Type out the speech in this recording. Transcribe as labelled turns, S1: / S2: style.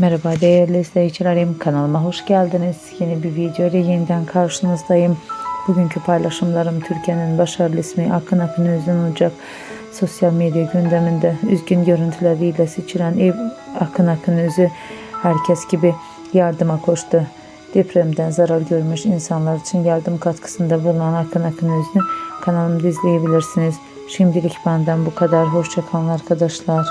S1: Merhaba değerli izleyicilerim kanalıma hoş geldiniz. Yeni bir video ile yeniden karşınızdayım. Bugünkü paylaşımlarım Türkiye'nin başarılı ismi Akın Akın Özden olacak. Sosyal medya gündeminde üzgün görüntüleriyle seçilen ev Akın Akın Özü herkes gibi yardıma koştu. Depremden zarar görmüş insanlar için yardım katkısında bulunan Akın Akın Özü kanalımda izleyebilirsiniz. Şimdilik benden bu kadar. Hoşçakalın arkadaşlar.